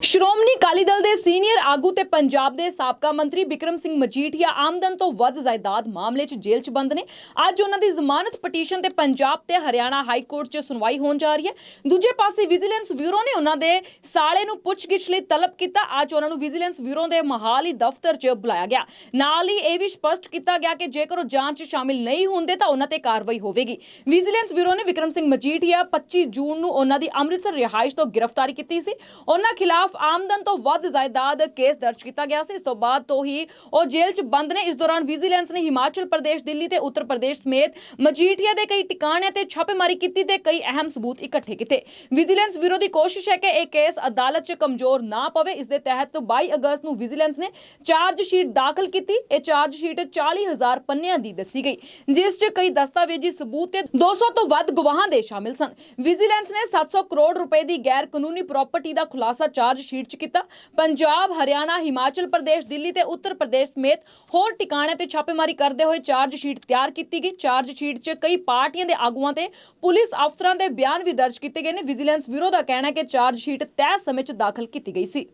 ਸ਼੍ਰੋਮਣੀ ਅਕਾਲੀ ਦਲ ਦੇ ਸੀਨੀਅਰ ਆਗੂ ਤੇ ਪੰਜਾਬ ਦੇ ਸਾਬਕਾ ਮੰਤਰੀ ਬਿਕਰਮ ਸਿੰਘ ਮਜੀਠੀਆ ਆਮਦਨ ਤੋਂ ਵੱਧ ਜਾਇਦਾਦ ਮਾਮਲੇ 'ਚ ਜੇਲ੍ਹ 'ਚ ਬੰਦ ਨੇ। ਅੱਜ ਉਹਨਾਂ ਦੀ ਜ਼ਮਾਨਤ ਪਟੀਸ਼ਨ ਤੇ ਪੰਜਾਬ ਤੇ ਹਰਿਆਣਾ ਹਾਈ ਕੋਰਟ 'ਚ ਸੁਣਵਾਈ ਹੋਣ ਜਾ ਰਹੀ ਹੈ। ਦੂਜੇ ਪਾਸੇ ਵਿਜੀਲੈਂਸ ਬਿਊਰੋ ਨੇ ਉਹਨਾਂ ਦੇ ਸਾਲੇ ਨੂੰ ਪੁੱਛਗਿੱਛ ਲਈ ਤਲਬ ਕੀਤਾ। ਅੱਜ ਉਹਨਾਂ ਨੂੰ ਵਿਜੀਲੈਂਸ ਬਿਊਰੋ ਦੇ ਮਹਾਲੀ ਦਫ਼ਤਰ 'ਚ ਬੁਲਾਇਆ ਗਿਆ। ਨਾਲ ਹੀ ਇਹ ਵੀ ਸਪਸ਼ਟ ਕੀਤਾ ਗਿਆ ਕਿ ਜੇਕਰ ਉਹ ਜਾਂਚ 'ਚ ਸ਼ਾਮਿਲ ਨਹੀਂ ਹੁੰਦੇ ਤਾਂ ਉਹਨਾਂ ਤੇ ਕਾਰਵਾਈ ਹੋਵੇਗੀ। ਵਿਜੀਲੈਂਸ ਬਿਊਰੋ ਨੇ ਵਿਕਰਮ ਸਿੰਘ ਮਜੀਠੀਆ 25 ਜੂਨ ਨੂੰ ਉਹਨਾਂ ਦੀ ਅੰਮ੍ਰਿਤਸਰ ਰਿਹਾਇਸ਼ ਤੋਂ ਗ੍ਰਿਫਤਾਰੀ ਕੀਤੀ ਸੀ। ਉਹਨਾਂ ਖਿਲਾਫ ਆਮਦਨ ਤੋਂ ਵੱਧ ਜਾਇਦਾਦ ਕੇਸ ਦਰਜ ਕੀਤਾ ਗਿਆ ਸੀ। ਇਸ ਤੋਂ ਬਾਅਦ ਤੋਂ ਹੀ ਉਹ ਜੇਲ੍ਹ 'ਚ ਬੰਦ ਨੇ। ਇਸ ਦੌਰਾਨ ਵਿਜੀਲੈਂਸ ਨੇ ਹਿਮਾਚਲ ਪ੍ਰਦੇਸ਼, ਦਿੱਲੀ ਤੇ ਉੱਤਰ ਪ੍ਰਦੇਸ਼ ਸਮੇਤ ਮਜੀਠੀਆ ਦੇ ਕਈ ਟਿਕਾਣਿਆਂ ਤੇ ਛਾਪੇਮਾਰੀ ਕੀਤੀ ਤੇ ਕਈ ਅਹਿਮ ਸਬੂਤ ਇਕੱਠੇ ਕੀਤੇ। ਵਿਜੀਲੈਂਸ ਬਿਊਰੋ ਕੋਸ਼ਿਸ਼ ਹੈ ਕਿ ਇਹ ਕੇਸ ਅਦਾਲਤ 'ਚ ਕਮਜ਼ੋਰ ਨਾ ਪਵੇ। ਇਸ ਦੇ ਤਹਿਤ 22 ਅਗਸਤ ਨੂੰ ਵਿਜੀਲੈਂਸ ਨੇ ਚਾਰਜ ਸ਼ੀਟ ਦਾਖਲ ਕੀਤੀ। ਇਹ ਚਾਰਜ ਸ਼ੀਟ 40000 ਪੰਨਿਆਂ ਦੀ ਦੱਸੀ ਗਈ, ਜਿਸ 'ਚ ਕਈ ਦਸਤਾਵੇਜ਼ੀ ਸਬੂਤ ਤੇ 200 ਤੋਂ ਵੱਧ ਗਵਾਹਾਂ ਦੇ ਸ਼ਾਮਿਲ ਸਨ। ਵਿਜੀਲੈਂਸ ਨੇ 700 ਕਰੋੜ ਰੁਪਏ ਦੀ ਗੈਰ ਕਾਨੂੰਨੀ ਪ੍ਰਾਪਰਟੀ ਦਾ ਖੁਲਾਸਾ ਚਾਰਜ ਸ਼ੀਟ 'ਚ ਕੀਤਾ। ਪੰਜਾਬ, ਹਰਿਆਣਾ, ਹਿਮਾਚਲ ਪ੍ਰਦੇਸ਼, ਦਿੱਲੀ ਤੇ ਉੱਤਰ ਪ੍ਰਦੇਸ਼ ਸਮੇਤ ਹੋਰ ਟਿਕਾਣਿਆਂ ਤੇ ਛਾਪੇਮਾਰੀ ਕਰਦੇ ਹੋਏ ਚਾਰਜਸ਼ੀਟ ਤਿਆਰ ਕੀਤੀ ਗਈ। ਚਾਰਜ ਸ਼ੀਟ 'ਚ ਕਈ ਪਾਰਟੀਆਂ ਦੇ ਆਗੂਆਂ ਤੇ ਪੁਲਿਸ ਅਫਸਰਾਂ ਦੇ ਬਿਆਨ ਵੀ ਦਰਜ ਕੀਤੇ ਗਏ ਨੇ। ਵਿਜੀਲੈਂਸ ਬਿਊਰੋ ਦਾ ਕਹਿਣਾ ਹੈ ਕਿ ਚਾਰਜਸ਼ੀਟ ਤੈਅ ਸਮੇਂ 'ਚ ਦਾਖਲ ਕੀਤੀ ਗਈ ਸੀ।